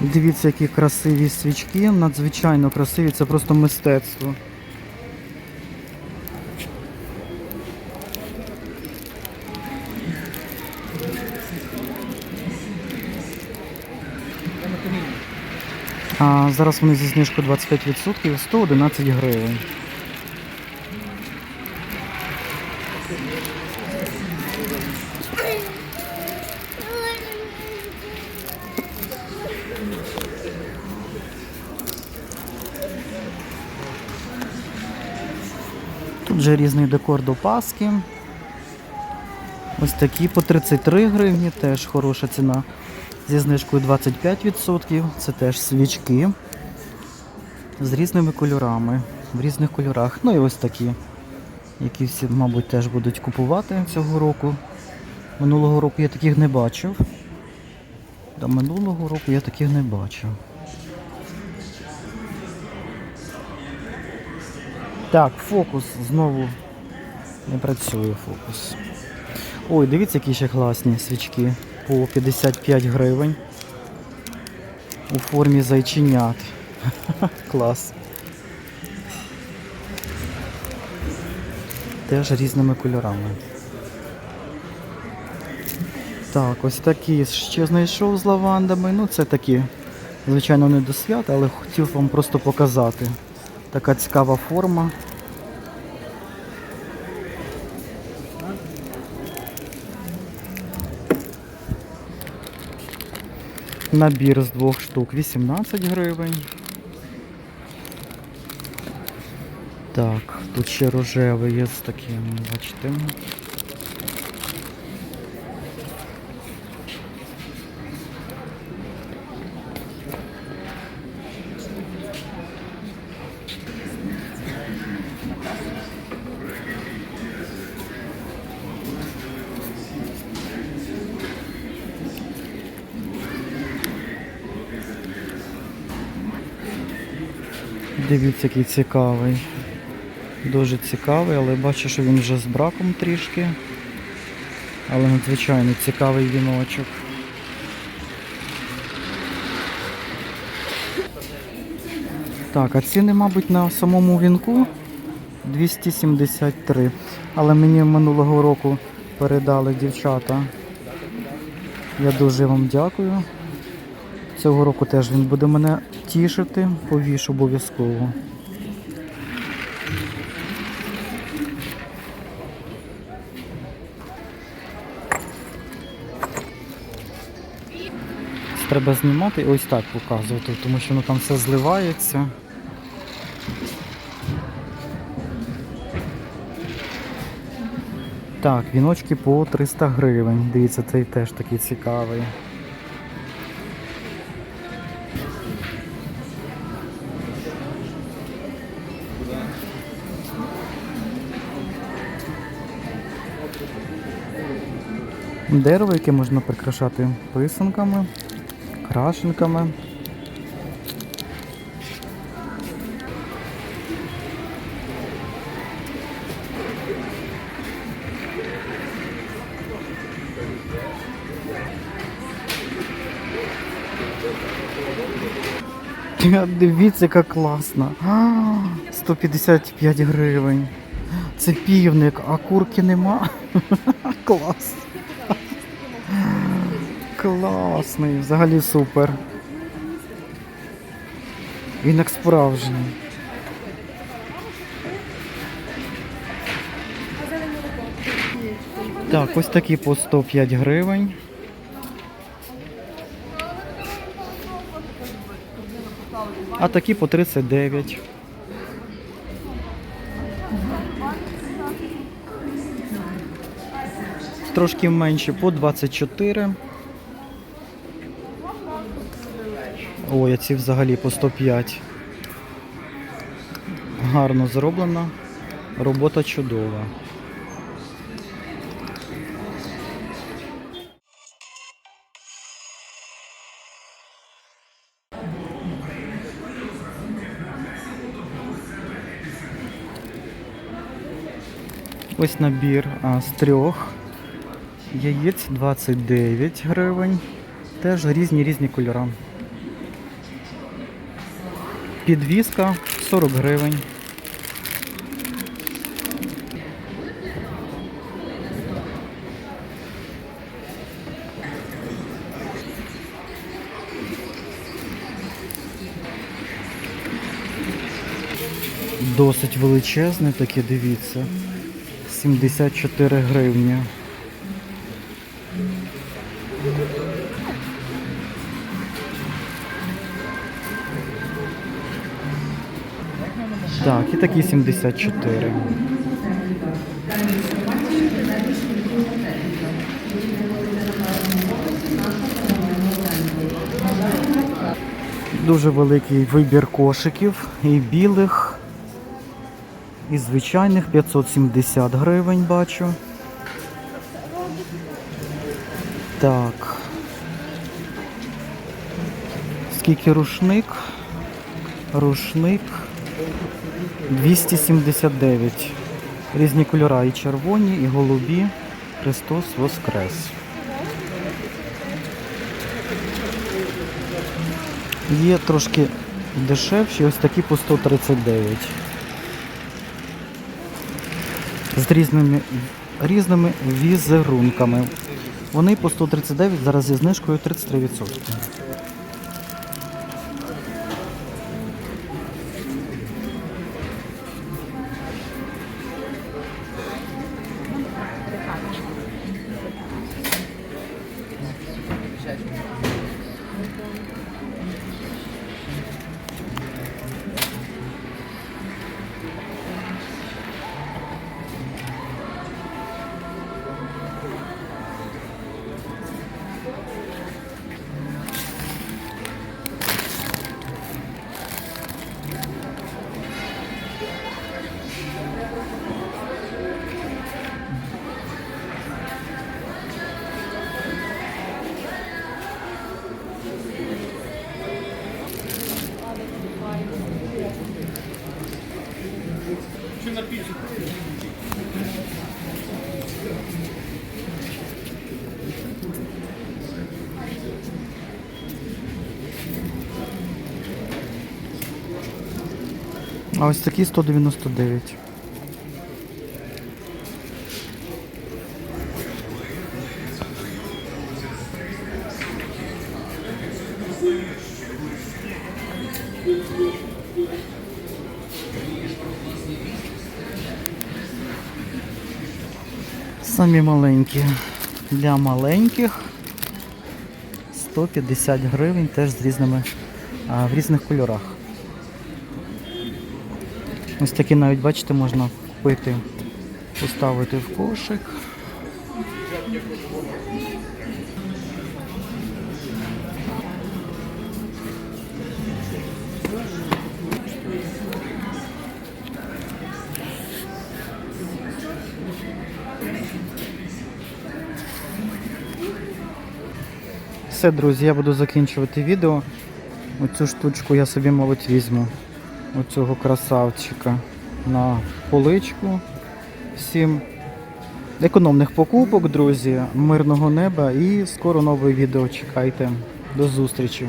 Дивіться, які красиві свічки, надзвичайно красиві, це просто мистецтво. А зараз вони зі знижкою 25% 111 гривень. Тут вже різний декор до Паски. Ось такі по 33 гривні, теж хороша ціна. Зі знижкою 25%. Це теж свічки з різними кольорами, в різних кольорах. Ну і ось такі, які всі, мабуть, теж будуть купувати цього року. Минулого року я таких не бачив. До минулого року я таких не бачив. Так, фокус знову не працює фокус. Ой, дивіться, які ще класні свічки по 55 гривень. У формі зайченят. Клас. Теж різними кольорами. Так, ось такі ще знайшов з лавандами. Ну, це такі, звичайно, не до свята, але хотів вам просто показати. Така цікава форма. Набір з двох штук 18 гривень. Так, тут ще рожевий є з таким, бачите. Дивіться, який цікавий. Дуже цікавий, але бачу, що він вже з браком трішки. Але надзвичайно цікавий віночок. Так, а ціни, мабуть, на самому вінку 273. Але мені минулого року передали дівчата. Я дуже вам дякую. Цього року теж він буде мене тішити, повішу обов'язково. Треба знімати і ось так показувати, тому що воно там все зливається. Так, віночки по 300 гривень. Дивіться, цей теж такий цікавий. Дерево, яке можна прикрашати писанками, крашенками. Дивіться, яка класна. А, 155 гривень. Це півник, а курки нема. Клас. Класний, взагалі супер. Він як справжній. Так, ось такі по 105 гривень. А такі по 39. Трошки менше по 24. Ой, а ці взагалі по 105. Гарно зроблена. Робота чудова. Ось набір а, з трьох яєць 29 гривень. Теж різні різні кольори. Підвіска 40 гривень. Досить величезне таке, дивіться. 74 гривні. Так, і такі 74. Дуже великий вибір кошиків і білих, і звичайних 570 гривень бачу. Так. Скільки рушник? Рушник 279. Різні кольори і червоні, і голубі. Христос Воскрес. Є трошки дешевші, ось такі по 139. З різними, різними візерунками. Вони по 139, зараз зі знижкою 33%. А ось такі 199. Самі маленькі. Для маленьких 150 гривень теж з різними а, в різних кольорах. Ось такі навіть, бачите, можна купити, поставити в кошик. Все, друзі, я буду закінчувати відео. Оцю штучку я собі, мабуть, візьму. Оцього красавчика на поличку. Всім економних покупок, друзі, мирного неба і скоро нове відео чекайте. До зустрічі!